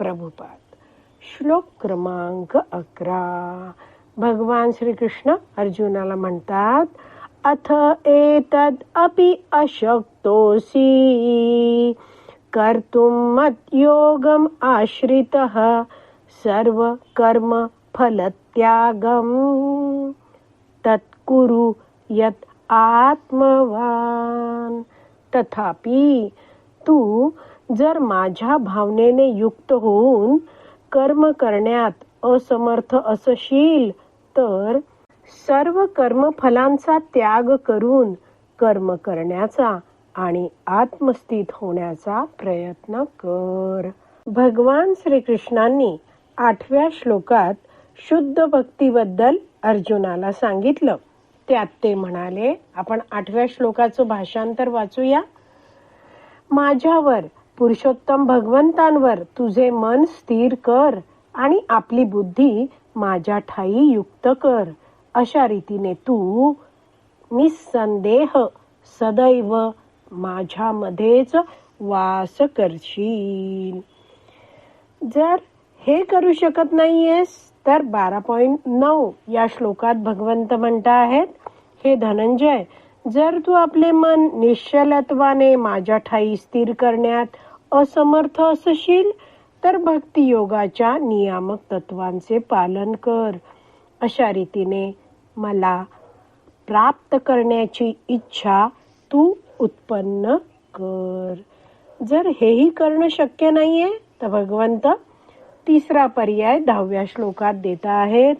प्रभुपाद. श्लोक क्रमांक अकरा. भगवान श्रीकृष्ण अर्जुनाला म्हणतात अथ एतद अपि अशक्तोसी कर्तुम मद्योगम आश्रितः। सर्व कर्म फलत्यागम तत्कुरु यत आत्मवान। तथापि तू जर माझ्या भावनेने युक्त होऊन कर्म करण्यात असमर्थ असशील तर सर्व कर्मफलांचा त्याग करून कर्म करण्याचा आणि आत्मस्थित होण्याचा प्रयत्न कर. भगवान श्रीकृष्णांनी आठव्या श्लोकात शुद्ध भक्तीबद्दल अर्जुनाला सांगितलं. त्यात ते म्हणाले आपण आठव्या श्लोकाचं भाषांतर वाचूया. माझ्यावर पुरुषोत्तम भगवंतांवर तुझे मन स्थिर कर आणि आपली बुद्धी माझ्या ठाई युक्त कर. अशा रीतीने तू निसंदेह सदैव माझ्यामध्येच वास करशील. जर हे करू शकत नाहीयेस तर बारा पॉईंट नऊ या श्लोकात भगवंत म्हणता आहेत हे धनंजय जर तू आपले मन निश्चलत्वाने माझ्या ठाई स्थिर करण्यात असमर्थ असशील तर भक्तियोगाच्या नियामक तत्वांचे पालन कर. अशा रीतीने मला प्राप्त करण्याची इच्छा तू उत्पन्न कर. जर हेही करणं शक्य नाहीये तर भगवंत तिसरा पर्याय दहाव्या श्लोकात देता आहेत.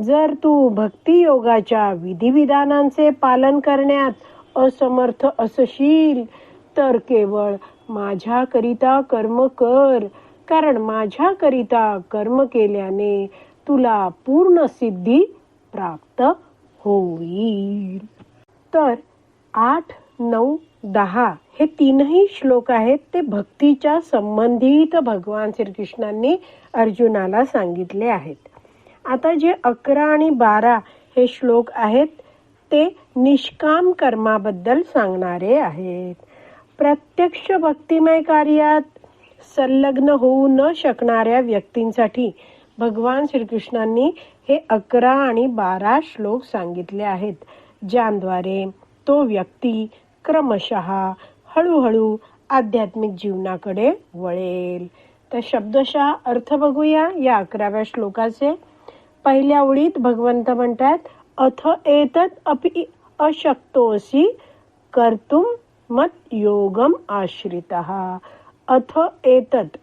जर तू भक्तियोगाच्या विधिविधानांचे पालन करण्यात असमर्थ असशील तर केवळ माझ्याकरिता कर्म कर कारण माझ्याकरिता कर्म केल्याने तुला पूर्ण सिद्धी प्राप्त होईल. तर आठ नऊ दहा हे तीनही श्लोक आहेत. ते भक्तीच्या संबंधित भगवान श्रीकृष्णांनी अर्जुनाला सांगितले आहेत. आता जे अकरा आणि बारा हे श्लोक आहेत ते निष्काम कर्माबद्दल सांगणारे आहेत. प्रत्यक्ष भक्तिमय कार्यात संलग्न होऊ न शकणाऱ्या व्यक्तींसाठी भगवान श्रीकृष्णांनी हे अकरा आणि बारा श्लोक सांगितले आहेत ज्यांद्वारे तो व्यक्ती क्रमशः हळूहळू आध्यात्मिक जीवनाकडे वळेल. तर शब्दशः अर्थ बघूया या अकराव्या श्लोकाचे. पहिल्या ओळीत भगवंत म्हणतात अथ एतत अपि अशक्तोसी कर्तुम मत योगम आश्रित. अथ एतत.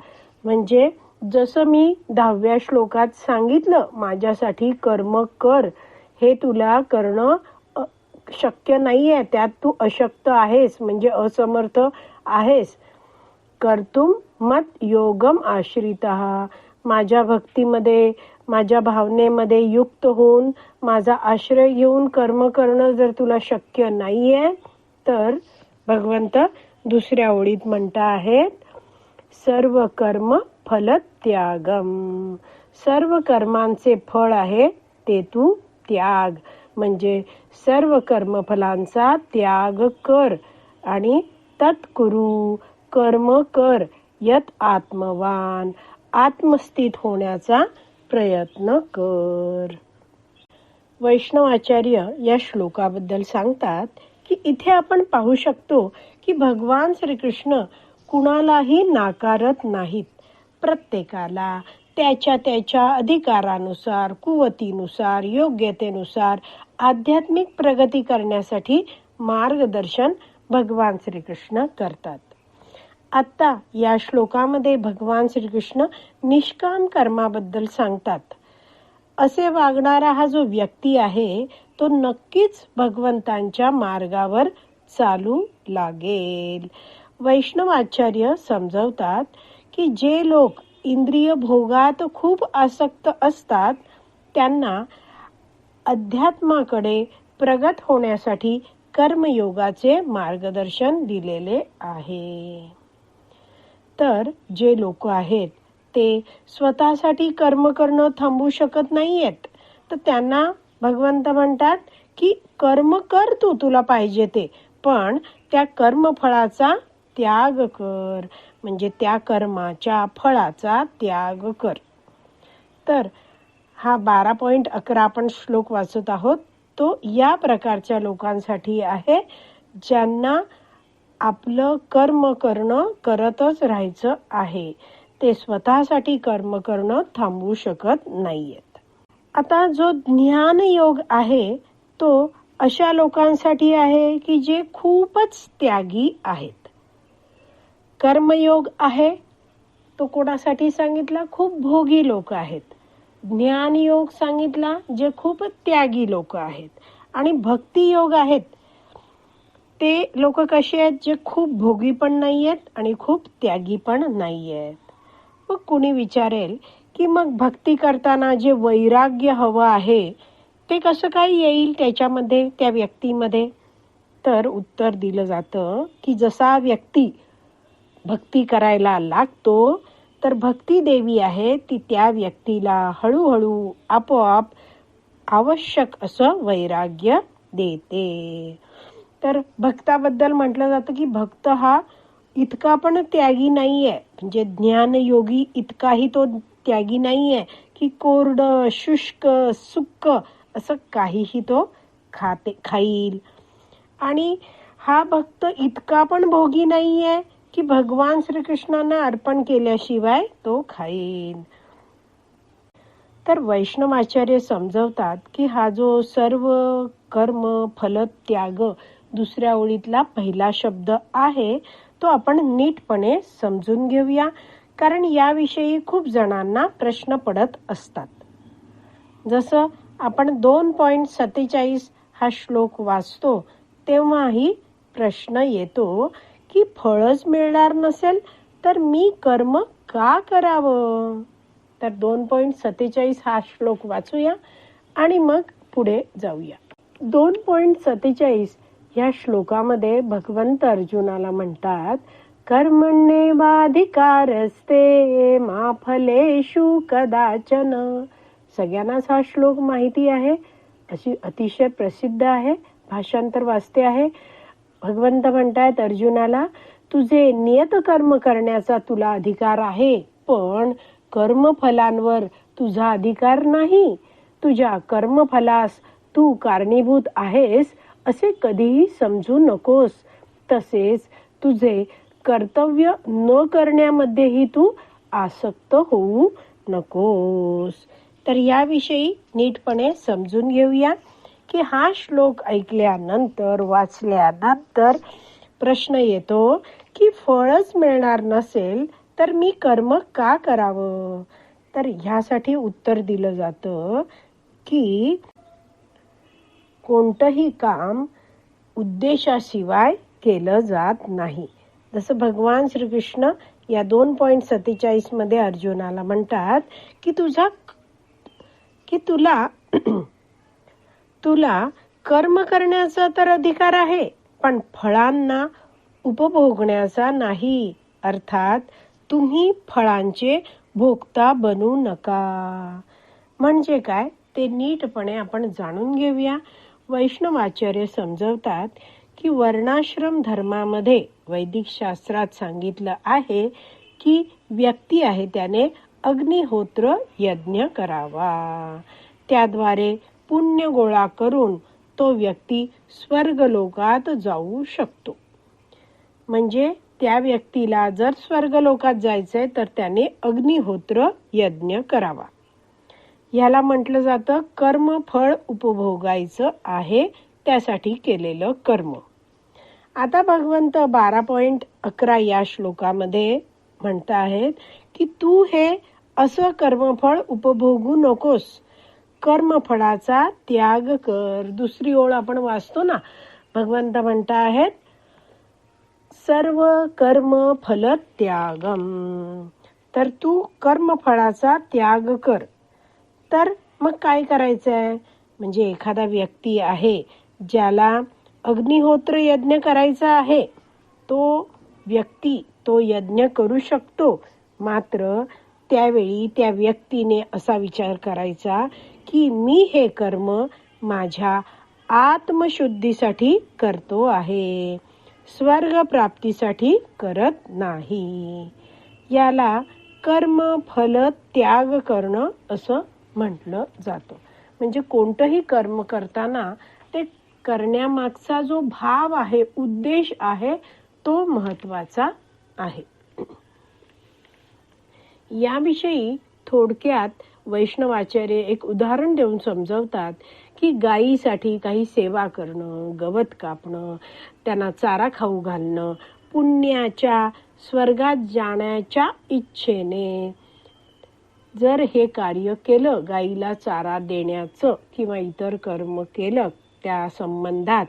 म्हणजे जसं मी दहाव्या श्लोकात सांगितलं माझ्यासाठी कर्म कर. हे तुला करणं शक्य नाहीये. त्यात तू अशक्त आहेस म्हणजे असमर्थ आहेस. कर्तुम मत योगम आश्रित. माझ्या भक्तीमध्ये माझ्या भावनेमध्ये युक्त होऊन माझा आश्रय घेऊन कर्म करणं जर तुला शक्य नाहीये तर भगवंत दुसऱ्या ओळीत म्हणता आहेत सर्व कर्म फल त्यागम सर्व कर्मांचे फळ आहे ते तू त्याग. म्हणजे सर्व कर्मफलांचा त्याग कर आणि तत्कुरु कर्म कर यत आत्मवान. आत्मस्थित होण्याचा प्रयत्न कर. वैष्णवाचार्य या श्लोकाबद्दल सांगतात की इथे आपण पाहू शकतो की भगवान श्रीकृष्ण कुणालाही नाकारत नाहीत. प्रत्येकाला त्याच्या त्याच्या अधिकारानुसार कुवतीनुसार योग्यतेनुसार आध्यात्मिक प्रगती करण्यासाठी मार्गदर्शन भगवान श्रीकृष्ण करतात. आता या श्लोकामध्ये भगवान श्रीकृष्ण निष्काम कर्माबद्दल सांगतात. असे वागणारा हा जो व्यक्ती आहे तो नक्कीच भगवंतांच्या मार्गावर चालू लागेल. वैष्णव आचार्य समजवतात की जे लोक इंद्रिय भोगात खूप आसक्त असतात त्यांना अध्यात्माकडे प्रगत होण्यासाठी कर्मयोगाचे मार्गदर्शन दिलेले आहे. तर जे लोक आहेत ते स्वतःसाठी कर्म करणं थांबू शकत नाहीयेत. तर त्यांना भगवंत म्हणतात की कर्म कर तू तुला पाहिजे ते. पण त्या कर्मफळाचा त्याग कर. म्हणजे त्या कर्माच्या फळाचा त्याग कर. तर हा बारा पॉईंट अकरा आपण श्लोक वाचत आहोत. तो या प्रकारच्या लोकांसाठी आहे ज्यांना आपलं कर्म करणं करतच राहायचं आहे. ते स्वतःसाठी कर्म करणं थांबवू शकत नाहीयेत. आता जो ज्ञान योग आहे तो अशा लोकांसाठी आहे की जे खूपच त्यागी आहेत. कर्मयोग आहे तो कोणासाठी सांगितला? खूप भोगी लोक आहेत. ज्ञान योग सांगितला जे खूप त्यागी लोक आहेत. आणि भक्तियोग आहेत ते लोक कसे आहेत? जे खूप भोगी पण नाही आहेत आणि खूप त्यागी पण नाही आहेत मग कुणी विचारेल की मग भक्ती करताना जे वैराग्य हवं आहे ते कसं काय येईल त्याच्यामध्ये त्या व्यक्तीमध्ये? तर उत्तर दिलं जातं की जसा व्यक्ती भक्ती करायला लागतो तर भक्ती देवी आहे ती त्या व्यक्तीला हळूहळू आपोआप आवश्यक असं वैराग्य देते. तर भक्ताबद्दल म्हटलं जातं की भक्त हा इतका पण त्यागी नाहीये. म्हणजे ज्ञानयोगी इतकाही तो त्यागी नाहीये की कोरड शुष्क सुक्क असं काहीही तो खाते खाईल. आणि हा भक्त इतका पण भोगी नाहीये की भगवान श्रीकृष्णांना अर्पण केल्याशिवाय तो खाईल. तर वैष्णवाचार्य समजवतात की हा जो सर्व कर्म फल त्याग दुसऱ्या ओळीतला पहिला शब्द आहे तो आपण नीटपणे समजून घेऊया कारण याविषयी खूप जणांना प्रश्न पडत असतात. जसं आपण दोन पॉईंट सत्तेचाळीस हा श्लोक वाचतो तेव्हाही प्रश्न येतो की फळच मिळणार नसेल तर मी कर्म का करावं? तर दोन पॉईंट सत्तेचाळीस हा श्लोक वाचूया आणि मग पुढे जाऊया. दोन पॉईंट सत्तेचाळीस या श्लोकामध्ये भगवंत अर्जुनाला म्हणतात कर्मण्येवाधिकारस्ते मा फलेशु कदाचन. सगळ्यांनाच हा श्लोक माहिती आहे अशी अतिशय प्रसिद्ध आहे भाषांतर वाचते आहे. भगवंत म्हणतायत अर्जुनाला तुझे नियत कर्म करण्याचा तुला अधिकार आहे पण कर्मफलांवर तुझा अधिकार नाही. तुझ्या कर्मफलास तू कारणीभूत आहेस असे कधीही समजू नकोस. तसेच तुझे कर्तव्य न करण्यामध्येही तू आसक्त होऊ नकोस. तर याविषयी नीटपणे समजून घेऊया की हा श्लोक ऐकल्यानंतर वाचल्यानंतर प्रश्न येतो की फळच मिळणार नसेल तर मी कर्म का करावं? तर ह्यासाठी उत्तर दिलं जातं की कोणतंही काम उद्देशाशिवाय केलं जात नाही. जसं भगवान श्रीकृष्ण या दोन पॉईंट सत्तेचाळीसमध्ये अर्जुनाला म्हणतात की तुझा की तुला तुला कर्म करण्याचा तर अधिकार आहे पण फळांना उपभोगण्याचा नाही. अर्थात तुम्ही फळांचे भोगता बनू नका. म्हणजे काय? ते नीटपणे आपण जाणून घेऊया. वैष्णवाचार्य समजवतात की वर्णाश्रम धर्मामध्ये वैदिक शास्त्रात सांगितलं आहे की व्यक्ती आहे त्याने अग्निहोत्र यज्ञ करावा. त्याद्वारे पुण्य गोळा करून तो व्यक्ती स्वर्गलोकात जाऊ शकतो. म्हणजे त्या व्यक्तीला जर स्वर्गलोकात जायचंय तर त्याने अग्निहोत्र यज्ञ करावा. ह्याला म्हटलं जातं कर्म फळ उपभोगायचं आहे त्यासाठी केलेलं कर्म. आता भगवंत बारा पॉइंट अकरा या श्लोकामध्ये म्हणत आहेत की तू हे असं कर्मफळ उपभोगू नकोस. कर्मफळाचा त्याग कर. दुसरी ओळ आपण वाचतो ना भगवंत म्हणता आहेत सर्व कर्म फल त्यागम तर तू कर्मफळाचा त्याग कर. तर मग काय करायचं आहे म्हणजे एखादा व्यक्ती आहे ज्याला अग्निहोत्र यज्ञ करायचा आहे. तो व्यक्ती तो यज्ञ करू शकतो. मात्र त्यावेळी त्या व्यक्तीने असा विचार करायचा की मी हे कर्म माझ्या आत्मशुद्धीसाठी करतो आहे. स्वर्ग प्राप्तीसाठी करत नाही. याला कर्म फल त्याग करणं असं म्हटलं जातं. म्हणजे कोणतंही कर्म करताना ते करण्यामागचा जो भाव आहे उद्देश आहे तो महत्त्वाचा आहे. याविषयी थोडक्यात वैष्णवाचार्य एक उदाहरण देऊन समजवतात की गायीसाठी काही सेवा करणं गवत कापणं त्यांना चारा खाऊ घालणं पुण्याच्या स्वर्गात जाण्याच्या इच्छेने जर हे कार्य केलं गाईला चारा देण्याचं किंवा इतर कर्म केलं त्या संबंधात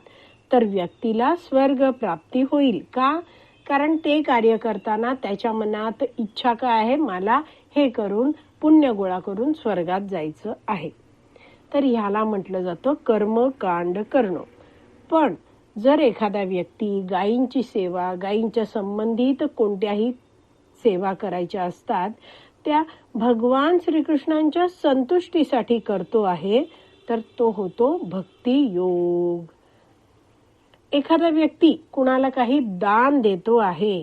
तर व्यक्तीला स्वर्ग प्राप्ती होईल का? कारण ते कार्य करताना त्याच्या मनात इच्छा काय आहे? मला हे करून पुण्य गोळा करून स्वर्गात जायचं आहे. तर ह्याला म्हटलं जातं कर्मकांड करणं. पण जर एखादा व्यक्ती गायींची सेवा गायींच्या संबंधित कोणत्याही सेवा करायच्या असतात त्या भगवान श्रीकृष्णांच्या संतुष्टीसाठी करतो आहे तर तो होतो भक्ती योग. एखादा व्यक्ती कुणाला काही दान देतो आहे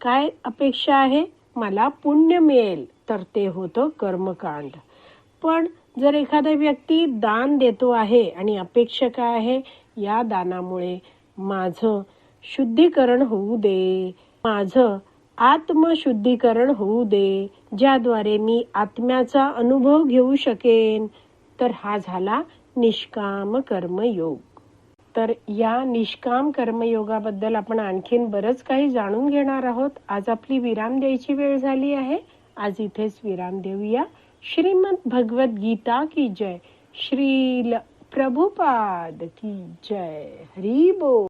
काय अपेक्षा आहे? मला पुण्य मिळेल तर ते होतं कर्मकांड. पण जर एखादा व्यक्ती दान देतो आहे आणि अपेक्षा काय आहे? या दानामुळे माझं शुद्धीकरण होऊ दे माझं आत्मशुद्धीकरण होऊ दे ज्याद्वारे मी आत्म्याचा अनुभव घेऊ शकेन. तर हा झाला निष्काम कर्मयोग. तर या निष्काम कर्मयोगाबद्दल आपण आणखीन बरंच काही जाणून घेणार आहोत. आज आपली विराम द्यायची वेळ झाली आहे. आज इथेच विराम देऊया. श्रीमद भगवत गीता की जय. श्रील प्रभुपाद की जय. हरी बोल.